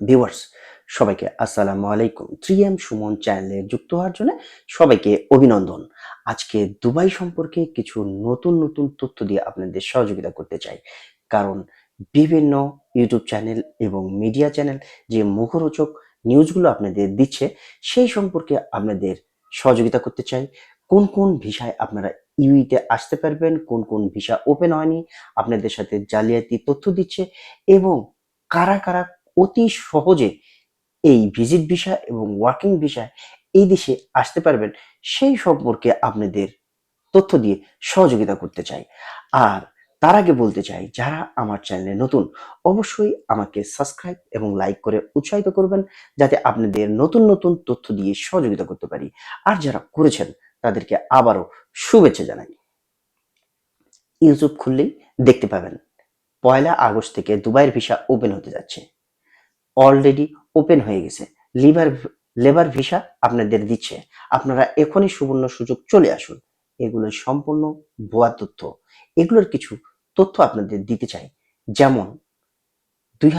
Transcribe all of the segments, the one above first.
Viewers সবাইকে আসসালামু আলাইকুম। থ্রি এম সুমন চ্যানেলে যুক্ত হওয়ার জন্য সবাইকে অভিনন্দন। আজকে দুবাই সম্পর্কে কিছু নতুন নতুন তথ্য দিয়ে আপনাদের সহযোগিতা করতে চাই। কারণ বিভিন্ন ইউটিউব চ্যানেল এবং মিডিয়া চ্যানেল যে মুখরোচক নিউজগুলো আপনাদের দিচ্ছে, সেই সম্পর্কে আপনাদের সহযোগিতা করতে চাই। কোন কোন ভিসায় আপনারা ইউইতে আসতে পারবেন, কোন কোন ভিসা ওপেন হয়নি, আপনাদের সাথে জালিয়াতি তথ্য দিচ্ছে এবং কারা কারা অতি সহজে এই ভিজিট ভিসা এবং ওয়ার্কিং ভিসা এই দেশে আসতে পারবেন। সেই সম্পর্কে আপনাদের তথ্য দিয়ে সহযোগিতা করতে চাই। আর তার আগে বলতে চাই, যারা আমার চ্যানেলে নতুন, অবশ্যই আমাকে সাবস্ক্রাইব এবং লাইক করে উৎসাহিত করবেন, যাতে আপনাদের নতুন নতুন তথ্য দিয়ে সহযোগিতা করতে পারি। আর যারা করেছেন, তাদেরকে আবারও শুভেচ্ছা জানাই। ইউটিউব খুললেই দেখতে পাবেন, পয়লা আগস্ট থেকে দুবাইয়ের ভিসা ওপেন হতে যাচ্ছে। অলরেডি ওপেন হয়ে গেছে। লিভার লেবার ভিসা আপনাদের দিচ্ছে। আপনারা এখনই সুবর্ণ সুযোগ চলে আসুন। এগুলো সম্পূর্ণ ভুয়া তথ্য। এগুলোর কিছু তথ্য আপনাদের দিতে চাই। যেমন, দুই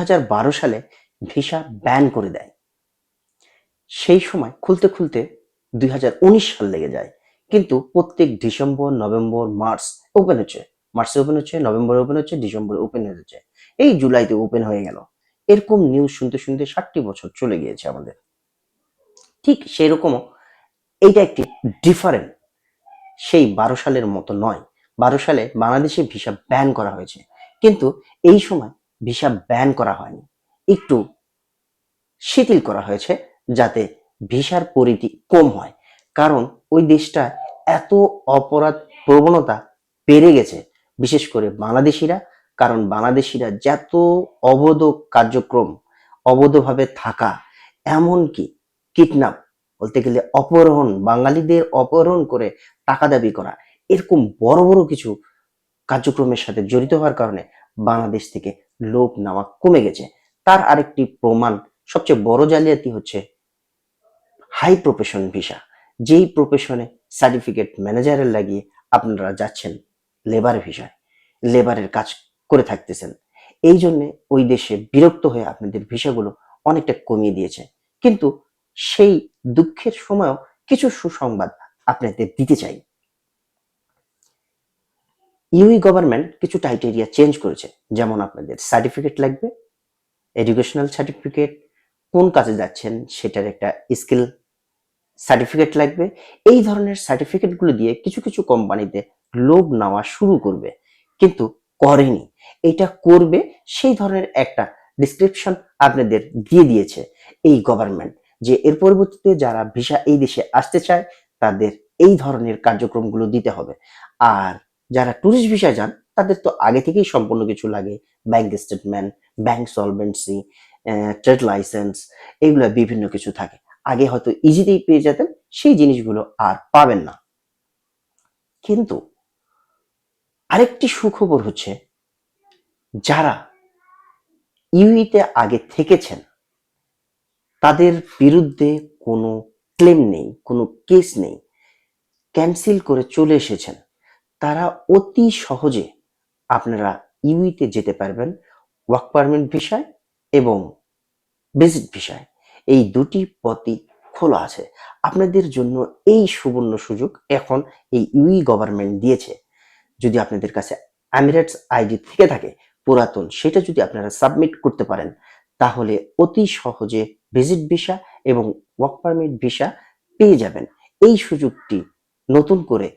সালে ভিসা ব্যান করে দেয়। সেই সময় খুলতে খুলতে দুই হাজার উনিশ সাল লেগে যায়। কিন্তু প্রত্যেক ডিসেম্বর, নভেম্বর, মার্চ ওপেন হচ্ছে। মার্চে ওপেন হচ্ছে, নভেম্বরে ওপেন হচ্ছে, ডিসেম্বরে ওপেন হচ্ছে এই জুলাইতে ওপেন হয়ে গেল। এরকম নিউজ শুনতে শুনতে ষাটটি বছর চলে গিয়েছে আমাদের। ঠিক সেই রকমও এইটা একটি ডিফারেন্ট সেই বারো সালের মতো নয়। বারো সালে বাংলাদেশে ভিসা ব্যান করা হয়েছে। কিন্তু এই সময় ভিসা ব্যান করা হয়নি। একটু শিথিল করা হয়েছে যাতে ভিসার পরিধি কম হয়। কারণ ওই দেশটা এত অপরাধ প্রবণতা বেড়ে গেছে। বিশেষ করে বাংলাদেশিরা কারণ বাংলাদেশিরা যত অবৈধ কার্যক্রম অবৈধভাবে থাকা, এমনকি কিডন্যাপ বলতে গেলে অপহরণ, বাঙালিদের অপহরণ করে টাকা দাবি করা, এরকম বড় বড় কিছু কার্যক্রমের সাথে জড়িত হওয়ার কারণে বাংলাদেশ থেকে লোক নেওয়া কমে গেছে। তার আরেকটি প্রমাণ, সবচেয়ে বড় জালিয়াতি হচ্ছে হাই প্রফেশন ভিসা যেই প্রফেশনে সার্টিফিকেট ম্যানেজারের লাগিয়ে আপনারা যাচ্ছেন লেবার ভিসায় লেবারের কাজ করে থাকতেছেন। এই জন্যে ওই দেশে বিরক্ত হয়ে আপনাদের ভিসাগুলো অনেকটা কমিয়ে দিয়েছে। কিন্তু সেই দুঃখের সময়ও কিছু সুসংবাদ আপনাদের দিতে চাই। ইউই গভর্নমেন্ট কিছু টাইটেরিয়া চেঞ্জ করেছে। যেমন আপনাদের সার্টিফিকেট লাগবে, এডুকেশনাল সার্টিফিকেট, কোন কাজে যাচ্ছেন সেটার একটা স্কিল সার্টিফিকেট লাগবে। এই ধরনের সার্টিফিকেটগুলো দিয়ে কিছু কিছু কোম্পানিতে লোক নেওয়া শুরু করবে। কিন্তু করেনি। এটা করবে, সেই ধরনের একটা ডিসক্রিপশন আপনাদের দিয়ে দিয়েছে এই গভর্নমেন্ট যে এর পরবর্তীতে যারা ভিসা এই দেশে আসতে চায়, তাদের এই ধরনের কার্যক্রমগুলো দিতে হবে। আর যারা ট্যুরিস্ট ভিসা যান, তাদের তো আগে থেকেই সম্পূর্ণ কিছু লাগে। Bank statement bank solvency trade licence এগুলো বিভিন্ন কিছু থাকে। আগে হয়তো ইজিতেই পেয়ে যেতেন, সেই জিনিসগুলো আর পাবেন না। কিন্তু আরেকটি সুখবর হচ্ছে যারা ইউইতে আগে থেকেছেন, তাদের বিরুদ্ধে কোনো ক্লেম নেই, কোনো কেস নেই ক্যান্সেল করে চলে এসেছেন, তারা অতি সহজে আপনারা ইউইতে যেতে পারবেন ওয়ার্ক পারমিট ভিসায় এবং ভিজিট ভিসায় এই দুটি পথই খোলা আছে। আপনাদের জন্য এই সুবর্ণ সুযোগ এখন এই ইউই গভর্নমেন্ট দিয়েছে। যদি আপনাদের কাছে আমিরেটস আইডি থেকে থাকে পুরাতন, সেটা যদি আপনারা সাবমিট করতে পারেন, তাহলে অতি সহজে ভিজিট ভিসা এবং ওয়ার্ক পারমিট ভিসা পেয়ে যাবেন। এই সুযোগটি নতুন করে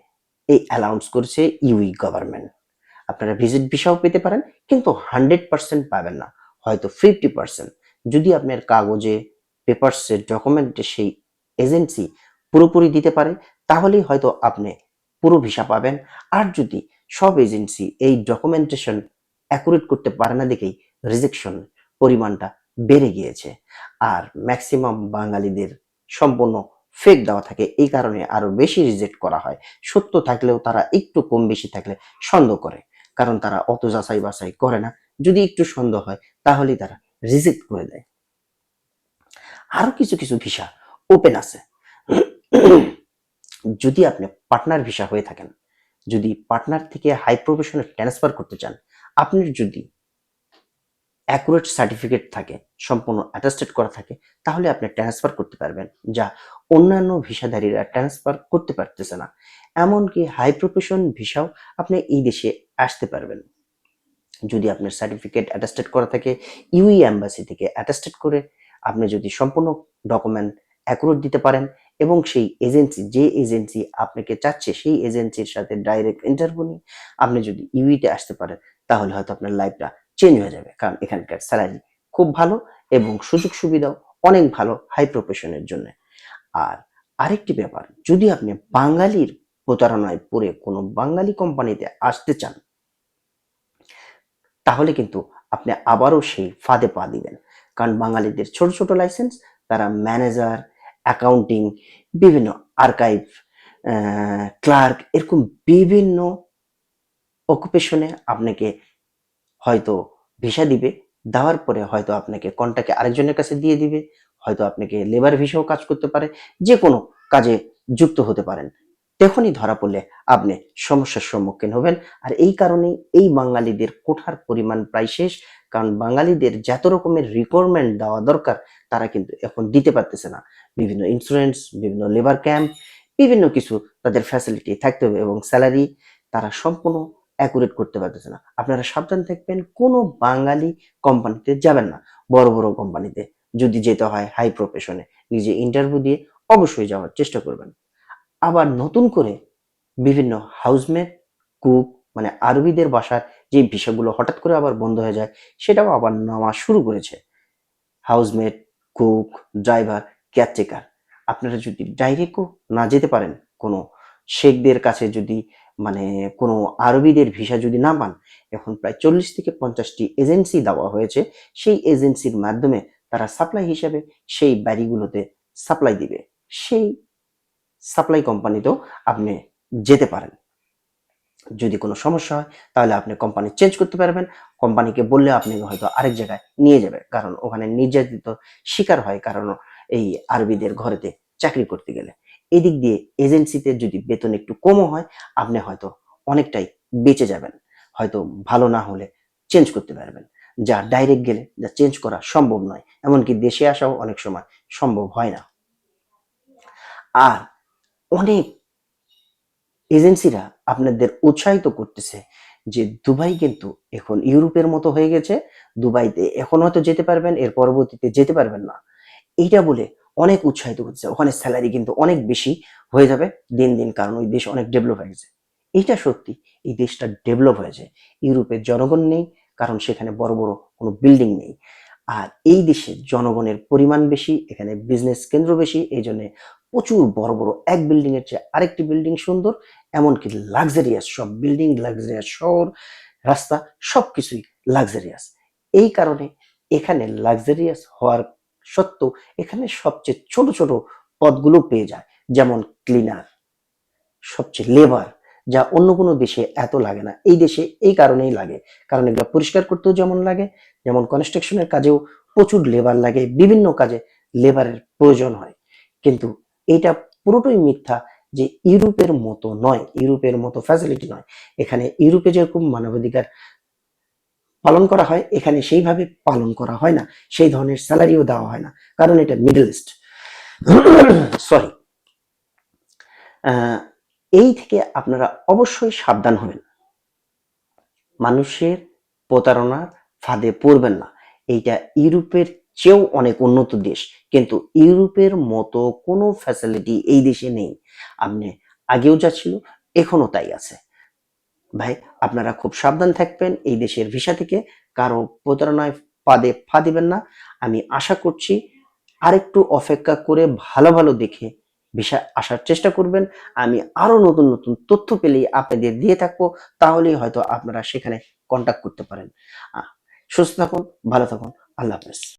এই অ্যালাউন্স করেছে ইউই গভর্নমেন্ট আপনারা ভিজিট ভিসাও পেতে পারেন, কিন্তু হান্ড্রেড পার্সেন্ট পাবেন না, হয়তো ফিফটি পার্সেন্ট যদি আপনার কাগজে পেপারসে ডকুমেন্টে সেই এজেন্সি পুরোপুরি দিতে পারে, তাহলেই হয়তো আপনি পুরো ভিসা পাবেন। আর যদি সব এজেন্সি এই ডকুমেন্টেশন অ্যাকুরেট করতে পারে না দেখেই রিজেকশন পরিমাণটা বেড়ে গিয়েছে। আর ম্যাক্সিমাম বাঙালিদের সম্পূর্ণ ফেক দেওয়া থাকে, এই কারণে আরও বেশি রিজেক্ট করা হয়। সত্য থাকলেও তারা একটু কম বেশি থাকলে সন্দেহ করে, কারণ তারা অত যাচাই বাছাই করে না। যদি একটু সন্দেহ হয়, তাহলেই তারা রিজেক্ট করে দেয়। আরও কিছু কিছু ভিসা ওপেন আছে। যদি আপনি পার্টনার ভিসা হয়ে থাকেন, যদি পার্টনার থেকে হাই প্রফেশনে ট্রান্সফার করতে চান আপনার যদি অ্যাকুরেট সার্টিফিকেট থাকে, সম্পূর্ণ অ্যাটাস্টেড করা থাকে, তাহলে আপনি ট্রান্সফার করতে পারবেন, যা অন্যান্য ভিসাধারীরা ট্রান্সফার করতে পারতেছে না। এমনকি হাই প্রফেশন ভিসাও আপনি এই দেশে আসতে পারবেন। যদি আপনার সার্টিফিকেট অ্যাটাস্টেড করা থাকে ইউই অ্যাম্বাসি থেকে অ্যাটাস্টেড করে আপনি যদি সম্পূর্ণ ডকুমেন্ট অ্যাকুরেট দিতে পারেন এবং সেই এজেন্সি যে এজেন্সি আপনাকে চাচ্ছে, সেই এজেন্সির সাথে ডাইরেক্ট ইন্টারভিউ নিয়ে আপনি যদি ইউইতে আসতে পারেন তাহলে হয়তো আপনার লাইফটা চেঞ্জ হয়ে যাবে। কারণ এখানকার স্যালারি খুব ভালো এবং সুযোগ সুবিধাও অনেক ভালো হাই প্রফেশনের জন্য। আর আরেকটি ব্যাপার, যদি আপনি বাঙালির প্রতারণায় পড়ে কোনো বাঙালি কোম্পানিতে আসতে চান, তাহলে কিন্তু আপনি আবারও সেই ফাঁদে পা দিবেন। কারণ বাঙালিদের ছোট ছোট লাইসেন্স তারা ম্যানেজার অ্যাকাউন্টিং বিভিন্ন আর্কাইভ ক্লার্ক এরকম বিভিন্ন অকুপেশনে আপনাকে হয়তো ভিসা দিবে, দেওয়ার পরে হয়তো আপনাকে কন্টাকে আরেকজনের কাছে দিয়ে দিবে, হয়তো আপনাকে লেবার ভিসাও কাজ করতে পারে, যে কোনো কাজে যুক্ত হতে পারেন। তখনই ধরা পড়লে আপনি সমস্যার সম্মুখীন হবেন। আর এই কারণেই এই বাঙালিদের কোঠার পরিমাণ প্রায় শেষ, কারণ বাঙালিদের যত রকমের রিকোয়ারমেন্ট দেওয়া দরকার, তারা কিন্তু এখন দিতে পারতেছে না। বিভিন্ন ইন্স্যুরেন্স বিভিন্ন লেবার ক্যাম্প বিভিন্ন কিছু তাদের ফ্যাসিলিটি থাকতে হবে এবং স্যালারি তারা সম্পূর্ণ অ্যাকুরেট করতে পারতেছে না। আপনারা সাবধান থাকবেন, কোনো বাঙালি কোম্পানিতে যাবেন না, বড় বড় কোম্পানিতে যদি যেতে হয় হাই প্রফেশনে নিজে ইন্টারভিউ দিয়ে অবশ্যই যাওয়ার চেষ্টা করবেন। আবার নতুন করে বিভিন্ন হাউসমেট কুক মানে আরবিদের বাসার যে ভিসাগুলো হঠাৎ করে আবার বন্ধ হয়ে যায়, সেটাও আবার নামা শুরু করেছে। হাউসমেট কুক ড্রাইভার কেয়ারটেকার আপনারা যদি ডাইরেক্টও না যেতে পারেন, কোনো শেখদের কাছে যদি মানে কোনো আরবিদের ভিসা যদি না পান, এখন প্রায় চল্লিশ থেকে পঞ্চাশটি এজেন্সি দেওয়া হয়েছে। সেই এজেন্সির মাধ্যমে তারা সাপ্লাই হিসাবে সেই বাড়িগুলোতে সাপ্লাই দিবে। সেই সাপ্লাই কোম্পানিতেও আপনি যেতে পারেন। যদি কোনো সমস্যা হয়, তাহলে আপনি কোম্পানি চেঞ্জ করতে পারবেন। কোম্পানিকে বললে আপনি হয়তো আরেক জায়গায় নিয়ে যাবে, কারণ ওখানে নির্যাতিত শিকার হয়, কারণ এই আরবিদের ঘরেতে চাকরি করতে গেলে। এদিক দিয়ে এজেন্সিতে যদি বেতন একটু কমও হয়, আপনি হয়তো অনেকটাই বেঁচে যাবেন। হয়তো ভালো না হলে চেঞ্জ করতে পারবেন। যা ডাইরেক্ট গেলে যা চেঞ্জ করা সম্ভব নয়, এমনকি দেশে আসাও অনেক সময় সম্ভব হয় না। আর অনেক এজেন্সিরা আপনাদের উৎসাহিত করতেছে যে দুবাই কিন্তু এখন ইউরোপের মতো হয়ে গেছে, দুবাইতে এখন হয়তো যেতে পারবেন, এর পরবর্তীতে যেতে পারবেন না। এইটা বলে অনেক উৎসাহিত করতেছে ওখানে স্যালারি কিন্তু অনেক বেশি হয়ে যাবে দিন দিন, কারণ ওই দেশ অনেক ডেভেলপ হয়ে গেছে। এইটা সত্যি, এই দেশটা ডেভেলপ হয়েছে। ইউরোপের জনগণ নেই, কারণ সেখানে বড় বড় কোনো বিল্ডিং নেই। আর এই দেশে জনগণের পরিমাণ বেশি, এখানে বিজনেস কেন্দ্র বেশি, এই জন্য প্রচুর বড় বড় এক বিল্ডিং এর চেয়ে আরেকটি বিল্ডিং সুন্দর, এমনকি লাক্সারিয়াস সব বিল্ডিং লাক্সারিয়াস শহর, রাস্তা, সবকিছুই লাক্সারিয়াস এই কারণে এখানে লাক্সারিয়াস হওয়ার সত্ত্বেও এখানে সবচেয়ে ছোট ছোট পদগুলো পেয়ে যায়, যেমন ক্লিনার সবচেয়ে লেবার যা অন্য কোনো দেশে এত লাগে না। এই দেশে এই কারণেই লাগে, কারণ এগুলো পরিষ্কার করতেও যেমন লাগে, যেমন কনস্ট্রাকশনের কাজেও প্রচুর লেবার লাগে, বিভিন্ন কাজে লেবারের প্রয়োজন হয়। কিন্তু এটা পুরোটাই মিথ্যা যে ইউরোপের মতো নয়, ইউরোপের মতো ফ্যাসিলিটি নয়। এখানে ইউরোপে যেরকম মানবাধিকার পালন করা হয়, এখানে সেইভাবে পালন করা হয় না। সেই ধরনের স্যালারিও দেওয়া হয় না, কারণ এটা মিডল ইস্ট। সরি। এই থেকে আপনারা অবশ্যই সাবধান হবেন। মানুষের প্রতারণার ফাঁদে পড়বেন না। এইটা ইউরোপের চেয়েও অনেক উন্নত দেশ, কিন্তু ইউরোপের মতো কোনো ফ্যাসিলিটি এই দেশে নেই। আপনি আগেও যা ছিল, এখনও তাই আছে। ভাই, আপনারা খুব সাবধান থাকবেন, এই দেশের ভিসা থেকে কারও প্রতারণায় পাদে ফা দিবেন না। আমি আশা করছি আরেকটু অপেক্ষা করে ভালো ভালো দেখে ভিসা আসার চেষ্টা করবেন। আমি আরও নতুন নতুন তথ্য পেলেই আপনাদের দিয়ে থাকব, তাহলেই হয়তো আপনারা সেখানে কন্ট্যাক্ট করতে পারেন। সুস্থ থাকুন, ভালো থাকুন, আল্লাহ হাফেজ।